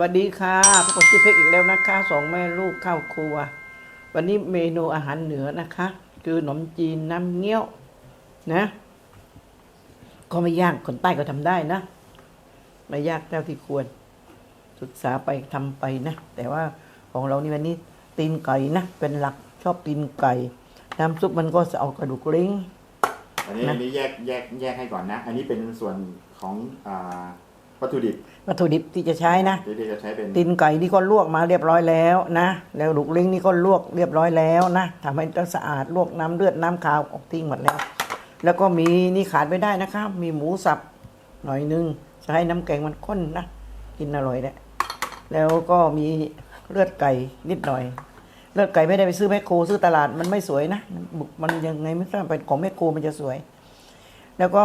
วัสดีค่ะพบกับพี่เพ็กอีกแล้วนะคะสองแม่ลูกเข้าครัว วันนี้เมนูอาหารเหนือนะคะ คือขนมจีนน้ำเงี้ยวนะ ก็ไม่ยากคนใต้ก็ทำได้นะ ไม่ยากเท่าที่ควร ศึกษาไปทำไปนะ แต่ว่าของเรานี่วันนี้ตีนไก่นะ เป็นหลักชอบตีนไก่ น้ำซุปมันก็จะเอากระดูกลิงอันนี้นะอันนี้แยกแยกแยกให้ก่อนนะ อันนี้เป็นส่วนของอ่า วัตถุดิบวัตถุดิบที่จะใช้นะที่ที่จะใช้เป็นตีนไก่นี่ก็ลวกมาเรียบร้อยแล้วนะ แล้วลูกลิงนี่ก็ลวกเรียบร้อยแล้วนะทำให้สะอาดลวกน้ำเลือดน้ำขาวออกทิ้งหมดแล้ว แล้วก็มีนี่ขาดไม่ได้นะคะ มีหมูสับหน่อยนึงจะให้น้ำแกงมันข้นนะกินอร่อยแหละแล้วก็มีเลือดไก่นิดหน่อย เลือดไก่ไม่ได้ไปซื้อแมคโครซื้อตลาดมันไม่สวยนะบุกมันยังไงไม่ทราบเป็นของแมคโครมันจะสวย แล้วก็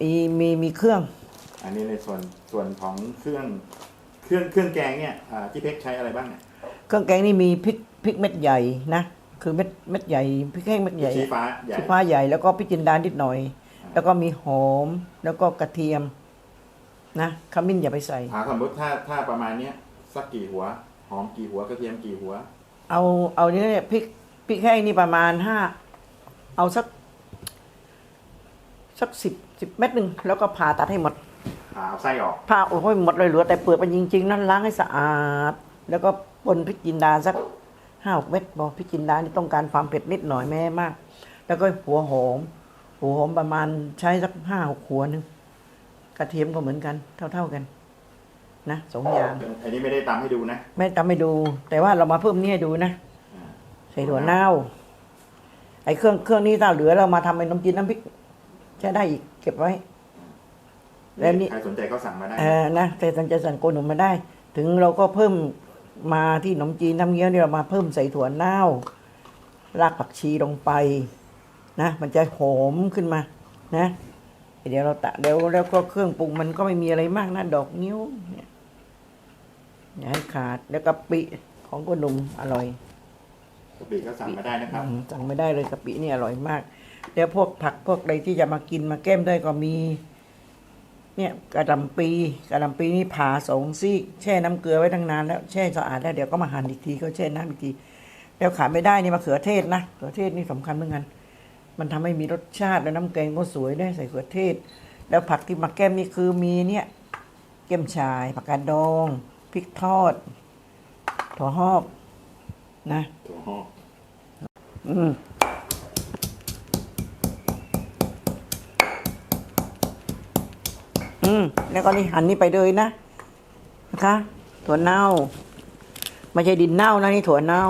มีมีมีเครื่อง อันนี้ในส่วนส่วนของเครื่องเครื่องเครื่องแกงเนี่ยอ่าที่เพชรใช้อะไรบ้างเนี่ยเครื่องแกงนี่มีพริกพริกเม็ดใหญ่นะคือเม็ดเม็ดใหญ่พริกแห้งเม็ดใหญ่ชี้ฟ้าใหญ่ ชี้ฟ้าใหญ่แล้วก็พริกจินดานิดหน่อย แล้วก็มีหอมแล้วก็กระเทียมนะขมิ้นอย่าไปใส่ ถามสมมติถ้าถ้าประมาณเนี้ยสักกี่หัว หอมกี่หัวกระเทียมกี่หัว เอาเอานี่เนี่ยพริกพริกแห้งนี่ประมาณห้าเอาสักสักสิบสิบเม็ดหนึ่งแล้วก็ผ่าตัดให้หมด ผ่าเอาไส้ออกผ่าโอ้ยหมดเลยเหลือแต่เปลือกมันจริง ๆ นั่นล้างให้สะอาด แล้วก็ปนพริกจินดาสักห้าเม็ดบอกพริกจินดานี่ต้องการความเผ็ดนิดหน่อยแม่มาก แล้วก็หัวหอม หัวหอมประมาณใช้สักห้าหกหัวหนึ่งกระเทียมก็เหมือนกัน เท่า ๆกัน นะสองอย่าง อันนี้ไม่ได้ตามให้ดูนะแม่ทำให้ดู แต่ว่าเรามาเพิ่มนี่ให้ดูนะอ่าใส่ถั่วเน่า ไอ้เครื่องเครื่องนี้ถ้าเหลือเรามาทำเป็นน้ำจิ้มน้ำพริกใช้ได้อีกเก็บไว้ แล้วนี่ ใครสนใจก็สั่งมาได้เออนะแต่สัญจะสั่งโกนหนมมาได้ ถึงเราก็เพิ่มมาที่ขนมจีนน้ำเงี้ยวเนี่ยเรามาเพิ่มใส่ถั่วเน่ารากผักชีลงไปนะมันจะหอมขึ้นมานะ เดี๋ยวเราตะเดี๋ยวแล้วก็เครื่องปรุงมันก็ไม่มีอะไรมากนะดอกนิ้วเนี่ยอย่าให้ขาดแล้วกะปิของโกนหนุ่มอร่อยกะปิก็สั่งมาได้นะครับ อืมสั่งไม่ได้เลยกะปินี่อร่อยมาก แล้วพวกผักพวกอะไรที่จะมากินมาแก้มได้ก็มี เนี่ยกระหลำปีกระหลำปีนี่ผ่าสองซีกแช่น้ำเกลือไว้ตั้งนานแล้วแช่สะอาดแล้วเดี๋ยวก็มาหั่นอีกทีก็แช่น้ำอีกทีแล้วขาดไม่ได้นี่มะเขือเทศนะมะเขือเทศนี่สำคัญเหมือนกันมันทำให้มีรสชาติแล้วน้ำแกงก็สวยได้ใส่มะเขือเทศ แล้วผักที่มาแก้มนี่คือมีเนี่ยเก้มชายผักกาดดองพริกทอดถั่วหอกนะถั่วหอกอืมอืม แล้วก็นี่หันนี่ไปเลยนะนะคะถั่วเน่าไม่ใช่ดินเน่านะนี่ถั่วเน่า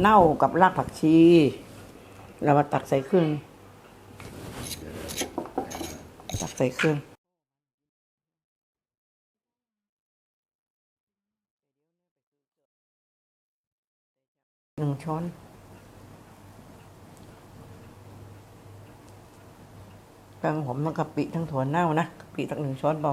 เน่ากับรากผักชี เรามาตักใส่เครื่องตักใส่เครื่องหนึ่งช้อน ทั้งหอมทั้งกะปิทั้งถั่วเน่านะกะปิสักหนึ่งช้อนพอ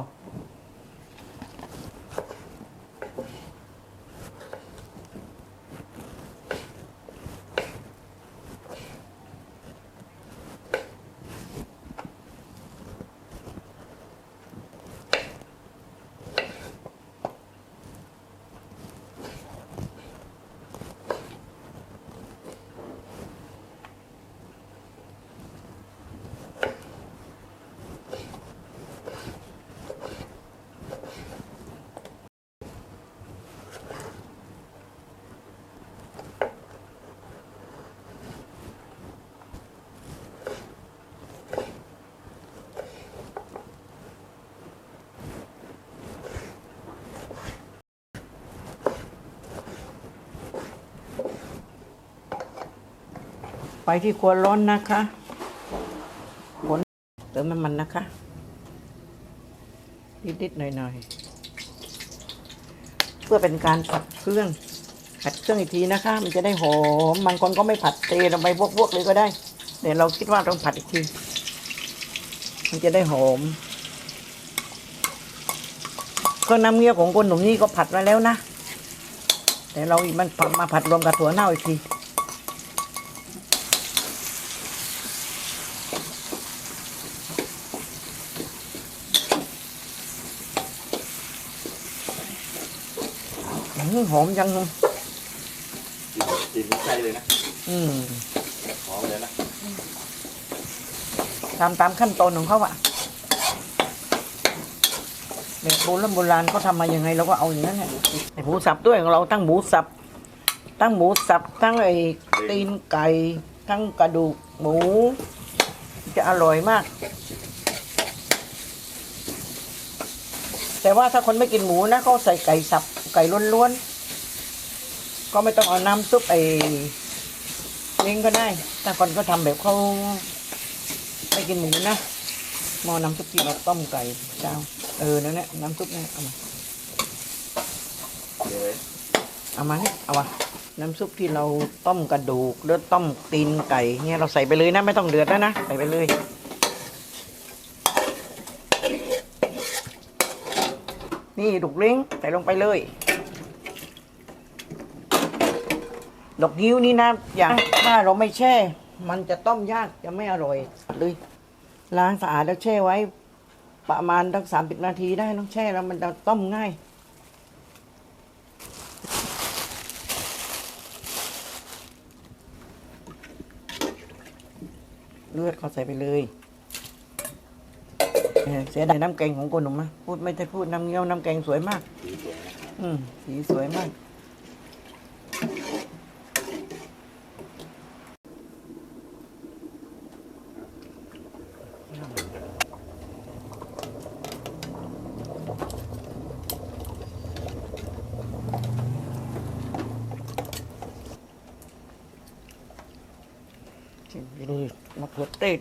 ไปที่ครัวร้อนนะคะผลเติมน้ำมันนะคะนิดๆหน่อยๆ เพื่อเป็นการผัดเครื่อง ผัดเครื่องอีกทีนะคะ มันจะได้หอมบางคนก็ไม่ผัดเตลงไปพวกๆเลยก็ได้ เดี๋ยวเราคิดว่าต้องผัดอีกที มันจะได้หอมเครื่องน้ำเงี้ยวของคนหนุ่มนี่ก็ผัดมาแล้วนะแต่เราอีกมันมาผัดรวมกับถั่วเน่าอีกที อื้อหอมยังกินกินใกล้เลยนะอืมหอมเลยนะทำตามขั้นตอนของเขาอะเด็กโบราณโบราณเขาทำมายังไงเราก็เอาอย่างนั้นแหละไอ้หมูสับด้วยของเราตั้งหมูสับ ตั้งหมูสับตั้งไอ้ตีนไก่ทั้งกระดูกหมู จะอร่อยมาก แต่ว่าถ้าคนไม่กินหมูนะเขาใส่ไก่สับ ไก่ล้วนๆ ก็ไม่ต้องเอาน้ำซุปไอ้ลิงก็ได้ถ้าคนก็ทำแบบเขาไม่กินหมูนะหม้อน้ำซุปที่เราต้มไก่เจ้า เออ นั่นแหละน้ำซุปนี่เอามาเดี๋ยวเลยเอามานี่เอามาน้ำซุปที่เราต้มกระดูกหรือต้มตีนไก่เนี่ยเราใส่ไปเลยนะ ไม่ต้องเดือดแล้วนะ ใส่ไปเลยนี่ดุกเล้งใส่ลงไปเลย ดอกนิ้วนี่นะอย่างถ้าเราไม่แช่ มันจะต้มยากจะไม่อร่อยเลยล้างสะอาดแล้วแช่ไว้ ประมาณตั้งสามสิบนาทีได้ต้องแช่แล้วมันจะต้มง่ายเลือดเขาใส่ไปเลยเสียดายน้ำแกงของคนหนุ่มมะพูดไม่ได้พูดน้ำเงี้ยวน้ำแกงสวยมาก อืมสีสวยมาก กินไปเลย มะเขือเทศ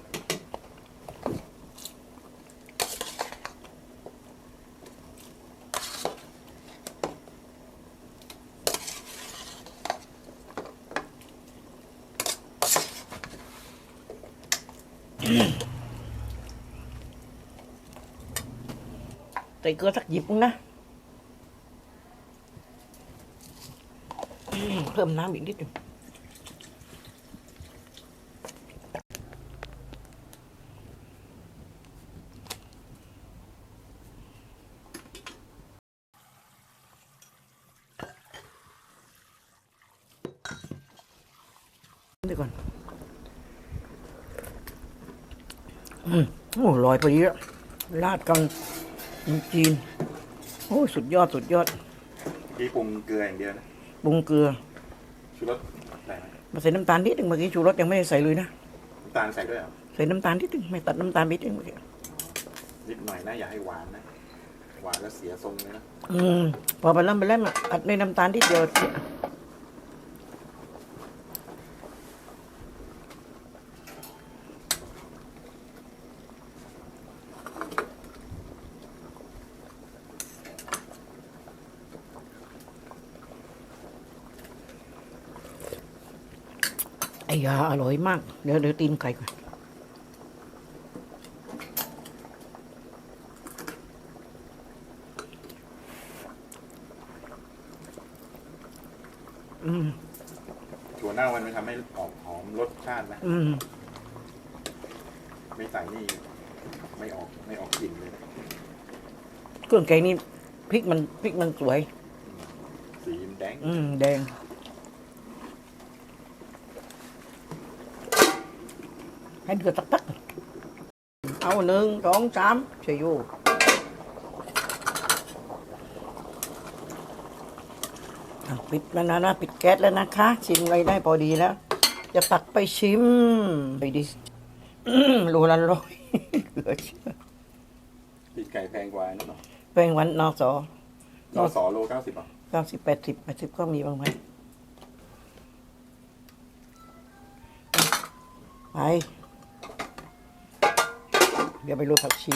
ใส่เกลือสักหยิบนึงนะอืมเพิ่มน้ำอีกนิดหนึง เดี๋ยวก่อน อืมโอ้ลอยพอดีแล้วราดกันขนมจีน โอ้สุดยอดสุดยอดพี่ปรุงเกลืออย่างเดียวนะปรุงเกลือชูรสใส่ไหมมาใส่น้ำตาลนิดหนึ่งเมื่อกี้ชูรสยังไม่ได้ใส่เลยนะน้ำตาลใส่ด้วยเหรอใส่น้ำตาลนิดหนึ่งไม่ตัดน้ำตาลนิดหนึ่งเมื่อกี้นิดหน่อยนะอย่าให้หวานนะหวานแล้วเสียทรงเลยนะอืมพอไปเริ่มไปเริ่มอะอัดในน้ำตาลนิดเดียว ยาอร่อยมาก เดี๋ยวเดี๋ยวตีนไก่ก่อนอืมถั่วเน่ามันไม่ทำให้ออกหอมรสชาตินะอืมไม่ใส่นี่ ไม่ออกไม่ออกกลิ่นเลยนะเครื่องแกงนี่พริกมันพริกมันสวย สีมันแดง อืมแดง ให้เดือดตักตักๆเอาหนึ่งสองสามช่วยอยู่อะปิดแล้วนะนะปิดแก๊สแล้วนะคะ ชิมอะไรได้พอดีแล้ว จะตักไปชิมไปดิอื้อโลละร้อยเหลือเชื่อปีกไก่แพงกว่านั่นเนาะแป้งวันนอสอนอสอโลเก้าสิบอะเก้าสิบแปดสิบแปดสิบก็มีบ้างไหมไป เดี๋ยวไปโรยผักชี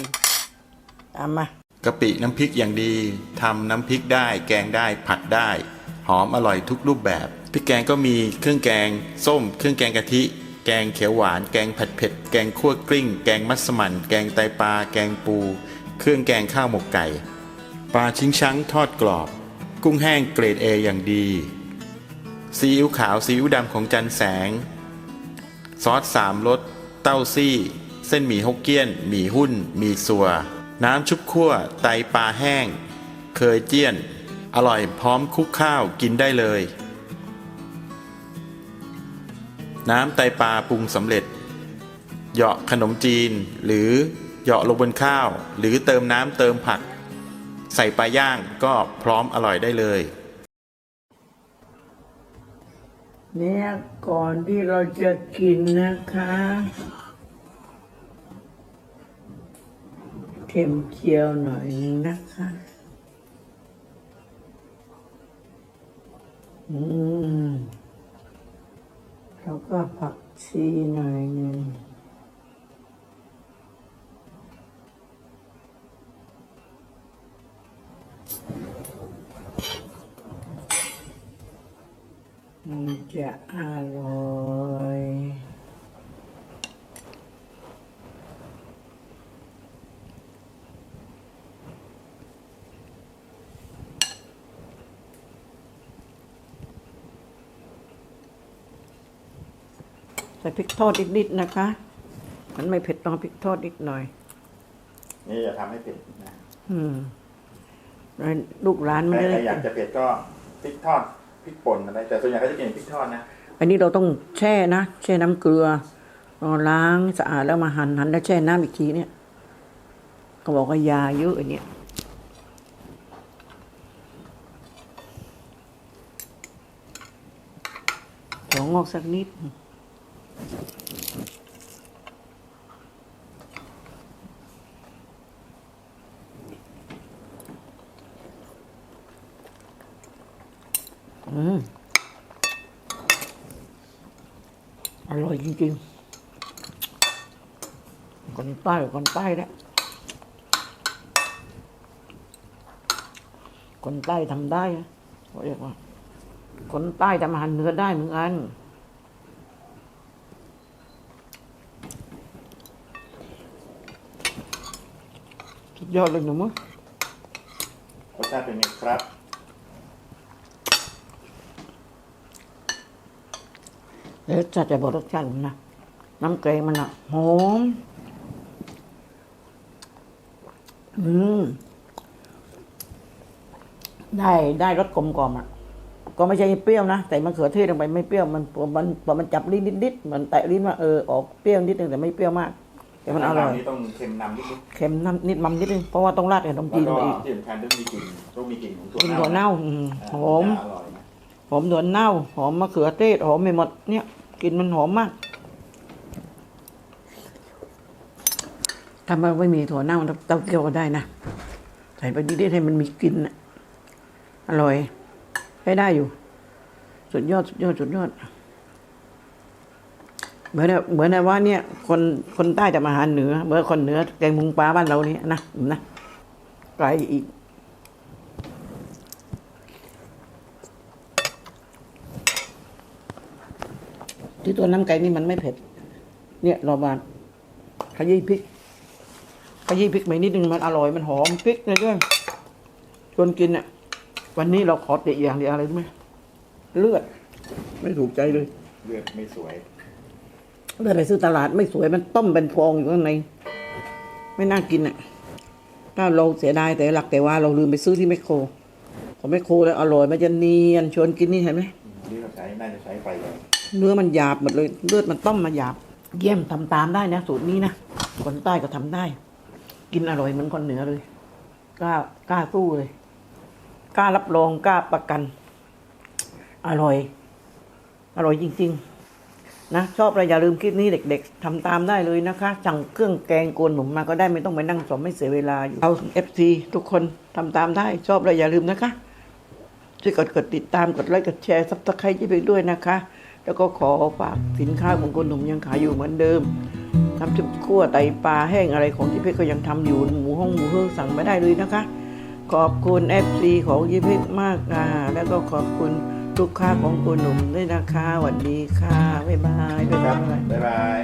ตามมากะปิน้ำพริกอย่างดีทำน้ำพริกได้ แกงได้ผัดได้ หอมอร่อยทุกรูปแบบพริกแกงก็มีเครื่องแกง ส้ม เครื่องแกงกะทิ แกงเขียวหวาน แกงผัดเผ็ด แกงคั่วกลิ้ง แกงมัสมั่น แกงไตปลา แกงปู เครื่องแกงข้าวหมกไก่ ปลาชิงช้างทอดกรอบ กุ้งแห้งเกรดเออย่างดี ซีอิ๊วขาวซีอิ๊วดำของจันแสง ซอสสามรส เต้าซี่ เส้นหมี่ฮกเกี้ยน หมี่หุ้น หมี่สัว น้ำชุบคั่ว ไตปลาแห้ง เคยเจี้ยน อร่อยพร้อมคุกข้าวกินได้เลย น้ำไตปลาปรุงสำเร็จ เหยาะขนมจีน หรือเหยาะลงบนข้าว หรือเติมน้ำเติมผัก ใส่ปลาย่างก็พร้อมอร่อยได้เลยเนี่ยก่อนที่เราจะกินนะคะ เค็มเจียวหน่อยนึงนะคะอืมแล้วก็ผักชีหน่อยหนึงมันจะอร่อย ใส่ พริกทอดนิดๆนะคะ มันไม่เผ็ดต้องเอาพริกทอดนิดหน่อย นี่จะทำให้เผ็ดนะอืมแล้วลูกร้านไม่ใครได้ใครอยากจะเผ็ดก็พริกทอดพริกป่นอะไรแต่ส่วนใหญ่เขาจะกินพริกทอดนะอันนี้เราต้องแช่นะแช่น้ำเกลือเราล้างสะอาดแล้วมาหั่นหั่นแล้วแช่น้ำอีกทีเนี่ยเขาบอกว่ายาเยอะอันเนี้ยถั่วงอกสักนิด อืมอร่อยจริงๆคนใต้คนใต้เนี่ยคนใต้ทำได้นะเขาเรียกว่า คนใต้ทำอาหารเหนือได้เหมือนกัน ยอดเลยหนูมั้งรสชาติเป็นไงครับ เดี๋ยวจะจะบอกรสชาติมันนะน้ำแกงมันอะหอมอืมได้ได้รสกลมกล่อมอะ ก็ไม่ใช่เปรี้ยวนะ แต่มะเขือเทศลงไปไม่เปรี้ยวมันพอมันพอมันจับลิ้นนิดๆมันแตะลิ้นว่าเออออกเปรี้ยวนิดนึงแต่ไม่เปรี้ยวมาก แต่มันอร่อยำนี้ต้องเค็มนำนิดนึงเค็มน้ำนิดมันนิดนึงเพราะว่าต้องราดกับขนมแล้จีวนก็ไปอีกที่สำคัญต้องมีกลิ่นต้องมีกลิ่นของถั่วกินเน่าถั่วเน่าอืมอ่าหอมจะอร่อยนะหอมถั่วเน่า หอมมะเขือเทศ หอมไม่หมดเนี่ยกลินมันหอมมากถ้ามันไม่มีถั่วเน่าเต้าเกี๊ยวก็ได้นะ ใส่ไปนิดๆให้มันมีกลิ่นน่ะอร่อยใช้ได้อยู่ สุดยอด สุดยอด สุดยอด เหมือนแบบเหมือนว่าเนี่ยคนคนใต้ทำอาหาเหนือเหมื่อนคนเหนือแกงมุงปลาบ้านเราเนี่ยนะนะไกลอีกที่ตัวน้ำไก่นี่มันไม่เผ็ด เนี่ยรามาขยี้พริกขยี้พริกไปนิดนึงมันอร่อยมันหอมพริกเลยด้วยชวนกินอะ วันนี้เราขอเตะอย่างเดียวอะไรรู้ไหมเลือด ไม่ถูกใจเลย เลือดไม่สวย เลือดไปซื้อตลาดไม่สวยมันต้มเป็นฟองอยู่ข้างใน ไม่น่ากินอะถ้าเราเสียดายแต่หลักแต่ว่าเราลืมไปซื้อที่แมคโครของแมคโครแล้วอร่อยมันจะเนียนชวนกินนี่เห็นไหมนี่เราใช้น่าจะใช้ไฟแรงเนื้อมันหยาบหมดเลยเลือดมันต้มมาหยาบ เยี่ยมทำตามได้นะ สูตรนี้นะคนใต้ก็ทำได้ กินอร่อยเหมือนคนเหนือเลยกล้ากล้าสู้เลยกล้ารับรองกล้าประกัน อร่อย อร่อยจริง ๆ นะชอบอะไรอย่าลืมคลิปนี้เด็ก ๆทำตามได้เลยนะคะ สั่งเครื่องแกงโกนหนุ่มมาก็ได้ไม่ต้องไปนั่งสมไม่เสียเวลาอยู่เอาเอฟซีทุกคนทำตามได้ชอบอะไรอย่าลืมนะคะช่วยกดกดติดตามกดไลค์กดแชร์ซับสไครต์ไปด้วยนะคะ แล้วก็ขอฝากสินค้าของคนหนุ่มยังขายอยู่เหมือนเดิมน้ำจิ้มคั่วไตปลาแห้งอะไรของที่เพชรก็ยังทำอยู่หมูห้องหมูเฮืองสั่งไม่ได้เลยนะคะ ขอบคุณเอฟซีของยี่เพชรมากค่ะแล้วก็ขอบคุณ ลูกค้าของคนหนุ่มด้วยนะคะสวัสดีค่ะบ๊ายบายบ๊ายครับบายบ๊ายบาย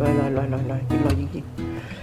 ลอยลอยลอยลอยลอยกินลอยจริงๆ